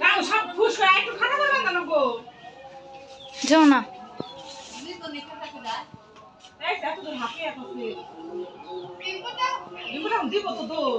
গাও সব খুশ করে একটু খানা দাও না গো? যাও না। দিব তো দূর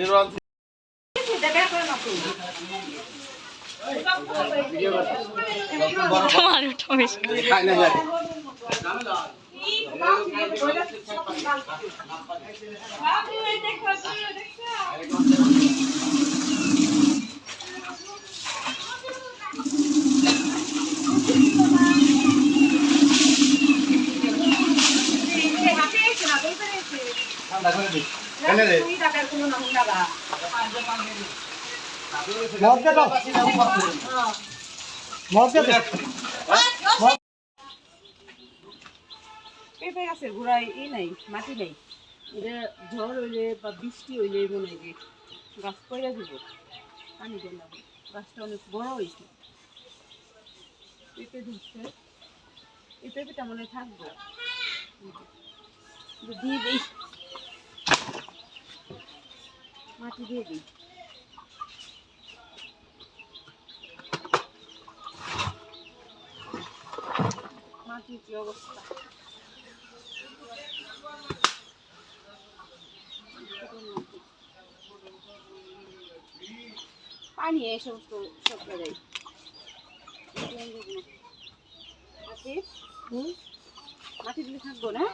জিরো ওয়ান তোমার উঠো বেশি খাই না যায় ঠান্ডা করে দিই কেন রে দাও। পেঁপে গাছের গোড়ায় ই নাই, মাটি নাই। এটা ঝড় হইলে বা বৃষ্টি হইলে মনে হয় যে গাছ পয়রা দিব গাছটা অনেক বড় হয়েছে পেঁপে ধরছে। এই পেঁপেটা মনে থাকবে। দিয়ে দিই মাটি দিয়ে দিই কি অবস্থা পানি এই সমস্ত সব জায়গায়। মাটি? দিলে থাকব না?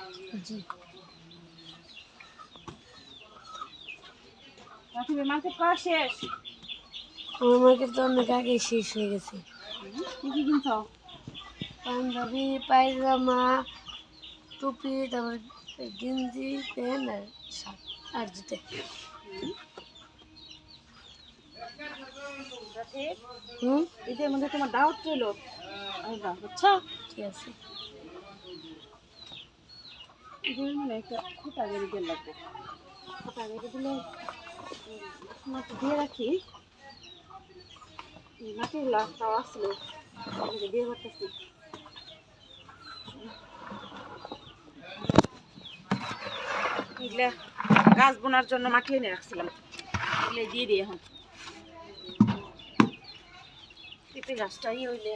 মার্কেট করা শেষ? আমার মার্কেট তো অনেক আগে শেষ হয়ে গেছে। কি কিনছ? পাঞ্জাবি পায়জামা টুপি তারপর গেঞ্জি প্যান্ট আর শার্ট আর জুতে। হুম? ঈদের মধ্যে তোমার দাওয়াত ছিল আসবা ঠিক আছে? ঈদের মানে একটা খুঁটা গেড়ে দিয়ে লাগবে। খুঁটা গেড়ে দিলে মাটি দিয়ে রাখি। মাটির লাশটাও আসলো। ওগুলো দিয়ে করতেছি। এগুলা গাছ বোনার জন্য মাটি এনে রাখছিলাম। এগুলো দিয়ে দিই এখন। পেঁপে গাছটাই হইলে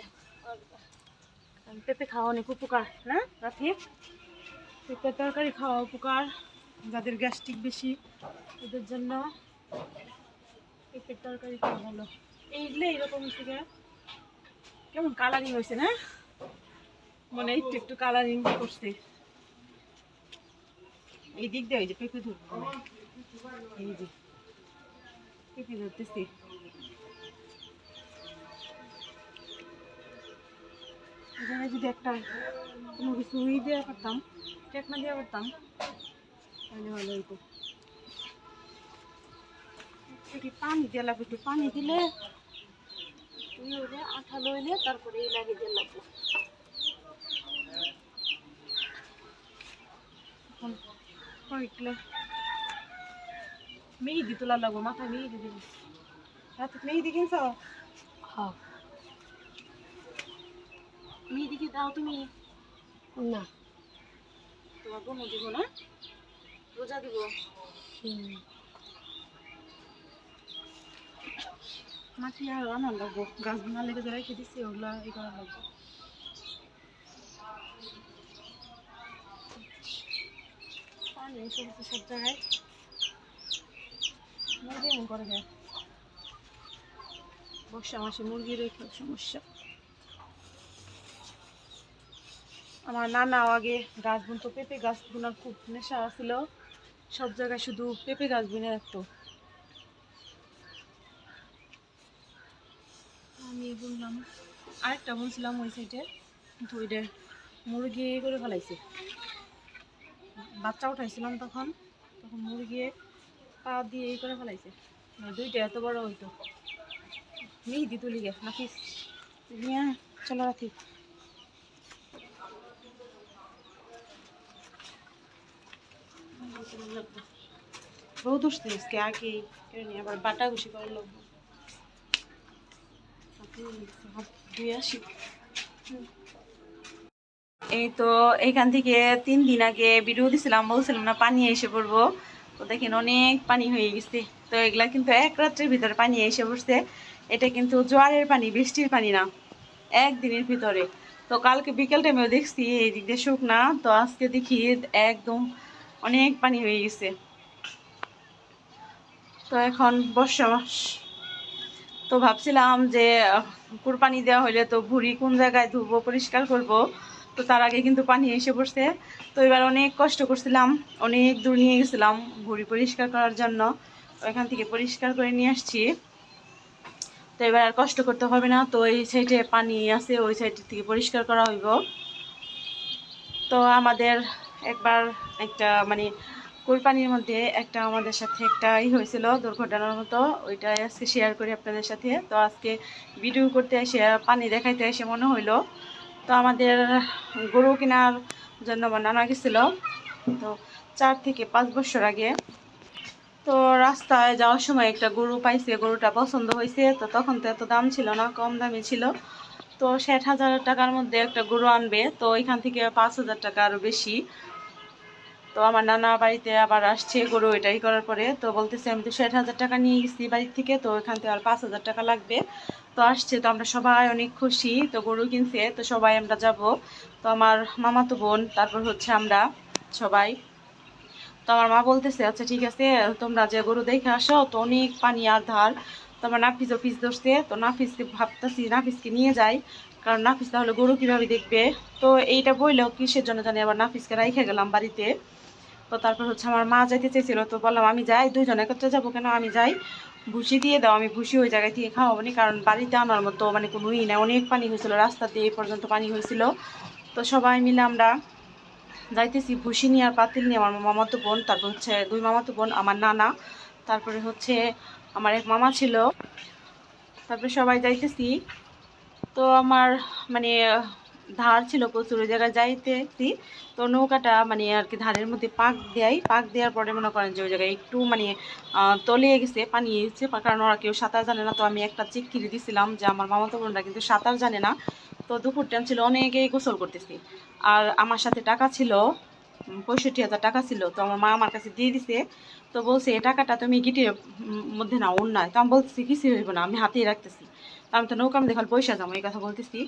পেঁপে খাওয়া অনেক উপকার, না, রাফি? পেঁপে তরকারি খাওয়া উপকার, যাদের গ্যাস্ট্রিক বেশি ওদের জন্য পেঁপের তরকারি খাওয়া ভালো। এইগুলো এইরকম থেকে কেমন কালারিং হয়েছে না? মনে একটু একটু কালারিং করছে। এই দিক দিয়ে ওই যে পেঁপে ধরবো এই যে। পেঁপে ধরতেছি। এখানে যদি একটা কোনো কিছু উই দেওয়া করতাম টেকনা দেওয়া করতাম, তাহলে ভালো হইতো। একটু পানি দেওয়া লাগবে, একটু পানি দিলে তুই হইলে আঠালো হইলে তারপরে এই লাগিয়ে দেওয়া লাগবে। কয়েকগুলো মেহেদি তোলা লাগবো মাথায় মেহেদি দিবি রাতে মেহেদি কিনছ মেহেদি কি দাও তুমি না তোমার বোনও দিব না রোজা দিব মাটি আর আনার লাগবো গাছ বোনা লেগে রেখে দিচ্ছি ওগুলা ই করা লাগবো পানি সব জায়গায় করে দেয় বর্ষা মাসে মুরগি রেখে সমস্যা। আমার নানাও আগে গাছ বুনতো, পেঁপে গাছ বোনার খুব নেশা ছিল। সব জায়গায় শুধু পেঁপে গাছ বুনে রাখতো। আমি বললাম আরেকটা বলছিলাম ওই সাইডে কিন্তু ওইটা মুরগি করে ফেলাইছে। বাচ্চা উঠাইছিলাম তখন তখন মুরগি পা দিয়ে এই করে ফেলাইছে। না, দুইটা এত বড় হইতো। মেহেদি তুলি গে নাফিস চলো রাখি। রোদ উঠছে আজকে আগে আবার বাটা ঘুষি করে ধুয়ে আসি। এই তো এইখান থেকে তিন দিন আগে ভিডিও দিছিলাম বলছিলাম না পানি এসে পড়ব। তো দেখেন অনেক পানি হয়ে গেছে। তো এগুলা কিন্তু এক রাত্রের ভিতরে পানি এসে পড়ছে। এটা কিন্তু জোয়ারের পানি বৃষ্টির পানি না একদিনের ভিতরে। তো কালকে বিকেল টাইমেও দেখছি এই দিক দিয়ে শুকনা তো আজকে দেখি একদম অনেক পানি হয়ে গেছে। তো এখন বর্ষা মাস। তো ভাবছিলাম যে আহ, কুরবানি দেওয়া হলে তো ভুড়ি কোন জায়গায় ধুবো পরিষ্কার করব? তো তার আগে কিন্তু পানি এসে পড়ছে। তো এবার অনেক কষ্ট করছিলাম, অনেক দূর নিয়ে গেছিলাম ভুড়ি পরিষ্কার করার জন্য। তো এখান থেকে পরিষ্কার করে নিয়ে আসছি। তো এবার আর কষ্ট করতে হবে না, তো এই সাইডে পানি আছে, ওই সাইড থেকে পরিষ্কার করা হইব। তো আমাদের একবার একটা মানে কুরবানির মধ্যে একটা আমাদের সাথে একটা ই হয়েছিল দুর্ঘটনার মতো ওইটাই আজকে শেয়ার করি আপনাদের সাথে। তো আজকে ভিডিও করতে এসে, পানি দেখাইতে এসে মনে হইল তো আমাদের গরু কেনার জন্য আমার নানা গেছিল। তো চার থেকে পাঁচ বছর আগে তো রাস্তায় যাওয়ার সময় একটা গরু পাইছে, গরুটা পছন্দ হয়েছে তো তখন তো এত দাম ছিল না, কম দামে ছিল। তো ষাট হাজার টাকার মধ্যে একটা গরু আনবে, তো এখান থেকে পাঁচ হাজার টাকা আরও বেশি। তো আমার নানা বাড়িতে আবার আসছে গরু এটাই করার পরে। তো বলতেছে, আমি তো ষাট হাজার টাকা নিয়ে গেছি বাড়ির থেকে, তো এখান থেকে আর পাঁচ হাজার টাকা লাগবে। তো আসছে, তো আমরা সবাই অনেক খুশি। তো গরু কিনছে, তো সবাই আমরা যাব। তো আমার মামাতো বোন, তারপর হচ্ছে আমরা সবাই। তো আমার মা বলতেছে আচ্ছা ঠিক আছে, তোমরা যে গরু দেখে আসো, তো অনেক পানি আর ধার। তো আমার নাফিসও পিস ধরছে, তো নাফিসকে ভাবতেছি নাফিসকে নিয়ে যাই, কারণ নাফিস তাহলে গরু কীভাবে দেখবে? তো এইটা বললেও কিসের জন্য জানি, আবার নাফিসকে রাইখে গেলাম বাড়িতে। তো তারপর হচ্ছে আমার মা যাইতে চেয়েছিল তো বললাম, আমি যাই, দুইজন একত্রে যাব কেন? আমি যাই। ভুসি দিয়ে দাও, আমি ভুসি ওই জায়গায় থেকে খাওয়াবো নি কারণ বাড়িতে আনার মতো মানে কোনো ই না অনেক পানি হয়েছিল, রাস্তা দিয়ে এই পর্যন্ত পানি হয়েছিল। তো সবাই মিলে আমরা যাইতেছি ভুসি নিয়ে আর পাতিল নিয়ে, আমার মামাতো বোন, তারপর হচ্ছে দুই মামাতো বোন, আমার নানা, তারপরে হচ্ছে আমার এক মামা ছিল। তারপরে সবাই যাইতেছি। তো আমার মানে ধার ছিল প্রচুর জায়গায় যাইতেছি তো নৌকাটা মানে আর কি ধারের মধ্যে পাক দেয় পাক দেওয়ার পরে মনে করেন যে ওই জায়গায় একটু মানে তলিয়ে গেছে, পানি এসেছে কারণ ওরা কেউ সাঁতার জানে না, তো আমি একটা চেক কিনে দিছিলাম যে আমার মামাতো বোনরা কিন্তু সাঁতার জানে না। তো দুপুর টাইম ছিল, অনেকেই গোসল করতেছি। আর আমার সাথে টাকা ছিল পঁয়ষট্টি হাজার টাকা ছিল, তো আমার মা আমার কাছে দিয়ে দিছে। তো বলছে, এই টাকাটা তুমি গিটের মধ্যে না অন্যায় তো আমি বলতেছি কিছু হইব না, আমি হাতেই রাখতেছি। আমি তো নৌকা আমি খালি পয়সা যাব, এই কথা বলতেছি।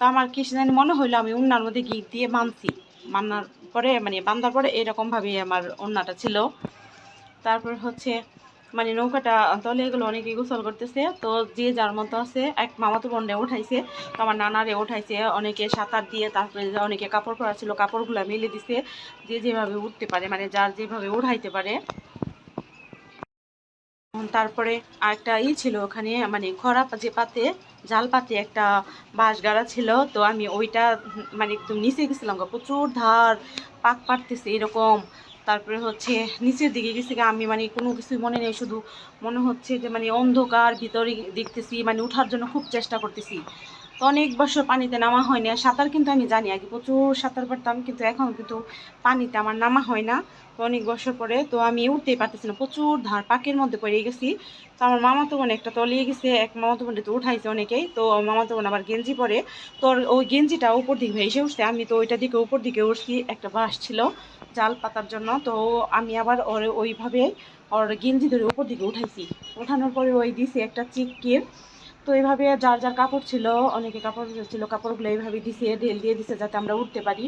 তো আমার কিছু জানি মনে হইল, আমি উন্নার মধ্যে গিট দিয়ে বাঁধছি বান্নার পরে মানে বান্ধার পরে এরকমভাবেই আমার অন্যটা ছিল। তারপর হচ্ছে মানে নৌকাটা তলে এগুলো অনেকে গোসল করতেছে। তো যে যার মতো আছে, এক মামাতো বোনরে উঠাইছে, তো আমার নানারে উঠাইছে, অনেকে সাঁতার দিয়ে, তারপরে অনেকে কাপড় পরা ছিল, কাপড়গুলো মেলে দিছে, যে যেভাবে উঠতে পারে মানে যার যেভাবে উঠাইতে পারে। তারপরে আরেকটা ই ছিল ওখানে মানে খরা যে পাতে, জাল পাতে একটা বাঁশ গাড়া ছিল, তো আমি ওইটা মানে একদম নিচে গেছিলাম প্রচুর ধার, পাক পাড়তেছে এরকম। তারপরে হচ্ছে নিচের দিকে গেছি আমি মানে কোনো কিছুই মনে নেই, শুধু মনে হচ্ছে যে মানে অন্ধকার ভিতরে দেখতেছি মানে ওঠার জন্য খুব চেষ্টা করতেছি। তো অনেক বছর পানিতে নামা হয়নি, আর সাঁতার কিন্তু আমি জানি, আগে প্রচুর সাঁতার পারতাম, কিন্তু এখন কিন্তু পানিতে আমার নামা হয় না। তো অনেক বছর পরে, তো আমি উঠতেই পারতেছি না, প্রচুর ধার পাকের মধ্যে পড়ে গেছি। তো আমার মামাতো বোন একটা তলিয়ে গেছে, এক মামাতো বোনটা তো উঠাইছে অনেকেই, তো মামাতো বোন আবার গেঞ্জি পরে। তো ওই গেঞ্জিটা উপর দিকে ভেসে উঠছে, আমি তো ওইটা দিকে উপর দিকে উঠছি, একটা বাঁশ ছিল জাল পাতার জন্য। তো আমি আবার ওইভাবে ওর গেঞ্জি ধরে উপর দিকে উঠাইছি। ওঠানোর পরে ওই দিছে একটা চিকির তো এইভাবে যার যার কাপড় ছিল, অনেকে কাপড় ছিল, কাপড়গুলো এইভাবে দিছে, ঢেল দিয়ে দিছে যাতে আমরা উঠতে পারি।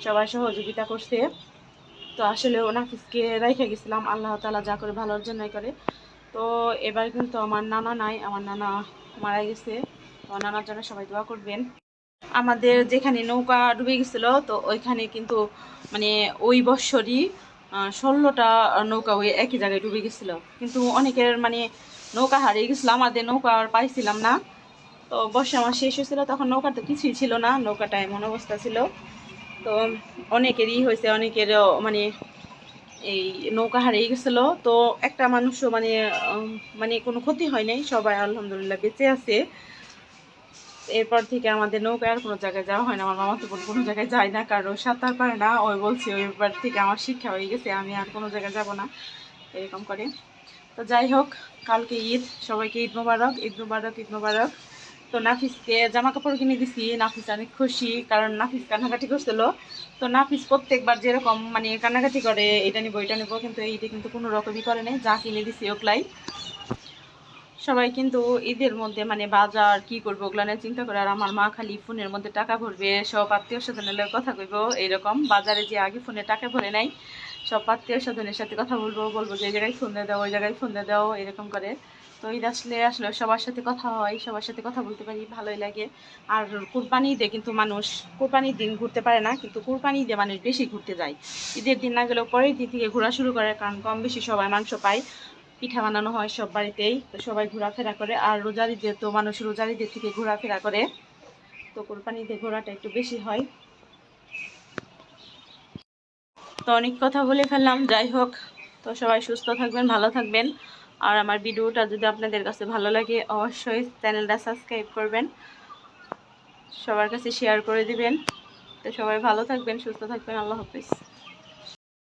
সবাই সহযোগিতা করছে। তো আসলে ওনাফিসকে রেখে গেছিলাম, আল্লাহ তালা যা করে ভালোর জন্যই করে। তো এবার কিন্তু আমার নানা নাই, আমার নানা মারা গেছে। আমার নানার জন্য সবাই দোয়া করবেন। আমাদের যেখানে নৌকা ডুবে গেছিল, তো ওইখানে কিন্তু মানে ওই বৎসরই ষোলোটা নৌকা ওই একই জায়গায় ডুবে গেছিল। কিন্তু অনেকের মানে নৌকা হারিয়ে গেছিল, আমাদের নৌকা আর পাইছিলাম না। তো বর্ষা আমার শেষ হয়েছিল, তখন নৌকা তো কিছুই ছিল না, নৌকাটা এমন অবস্থা ছিল। তো অনেকেরই হয়েছে, অনেকেরও মানে এই নৌকা হারিয়ে গেছিল। তো একটা মানুষও মানে মানে কোনো ক্ষতি হয় নাই, সবাই আলহামদুলিল্লাহ বেঁচে আছে। এরপর থেকে আমাদের নৌকায় আর কোনো জায়গায় যাওয়া হয় না। আমার মামা তো বোন কোনো জায়গায় যায় না, কারণ সাঁতার পারে না। ওই বলছে ওইবার থেকে আমার শিক্ষা হয়ে গেছে, আমি আর কোনো জায়গায় যাব না। এরকম করে। তো যাই হোক, কালকে ঈদ, সবাইকে ঈদ মোবারক ঈদ মোবারক ঈদ মোবারক। তো নাফিসকে জামা কাপড় কিনে দিছি, নাফিস অনেক খুশি, কারণ নাফিস কান্নাকাটি করছিল। তো নাফিস প্রত্যেকবার যেরকম মানে কান্নাকাটি করে, এটা নিবো এটা নিবো, কিন্তু এইটা কিন্তু কোনো রকমই করে নাই। যা কিনে দিছি ওগুলাই। সবাই কিন্তু ঈদের মধ্যে মানে বাজার কি করব ওগুলা নিয়ে চিন্তা করে, আর আমার মা খালি ফোনের মধ্যে টাকা ভরবে, সব আত্মীয় স্বজনের কথা কইব এইরকম বাজারে যে আগে ফোনে টাকা ভরে নাই, সব আত্মীয় স্বজনের সাথে কথা বলব বলব যে এই জায়গায় ফোন দিয়ে দাও, ওই জায়গায় ফোন দিয়ে দাও, এরকম করে। তো ঈদ আসলে আসলে সবার সাথে কথা হয়, সবার সাথে কথা বলতে পারি, ভালোই লাগে। আর কুরবানি ঈদে কিন্তু মানুষ কুরবানির দিন ঘুরতে পারে না, কিন্তু কুরবানি ঈদে মানুষ বেশি ঘুরতে যায়। ঈদের দিন না গেলেও পরের দিন থেকে ঘোরা শুরু করে, কারণ কম বেশি সবাই মাংস পায়। পিঠা বানানো হয় সব বাড়িতেই। তো সবাই ঘোরাফেরা করে। আর রোজার ঈদে তো মানুষ রোজার ঈদের থেকে ঘোরাফেরা করে। তো কোরবানি ঈদে ঘোরাটা একটু বেশি হয়। তো অনেক কথা বলে ফেললাম। যাই হোক, তো সবাই সুস্থ থাকবেন, ভালো থাকবেন। আর আমার ভিডিওটা যদি আপনাদের কাছে ভালো লাগে, অবশ্যই চ্যানেলটা সাবস্ক্রাইব করবেন। সবার কাছে শেয়ার করে দিবেন। তো সবাই ভালো থাকবেন, সুস্থ থাকবেন। আল্লাহ হাফিজ।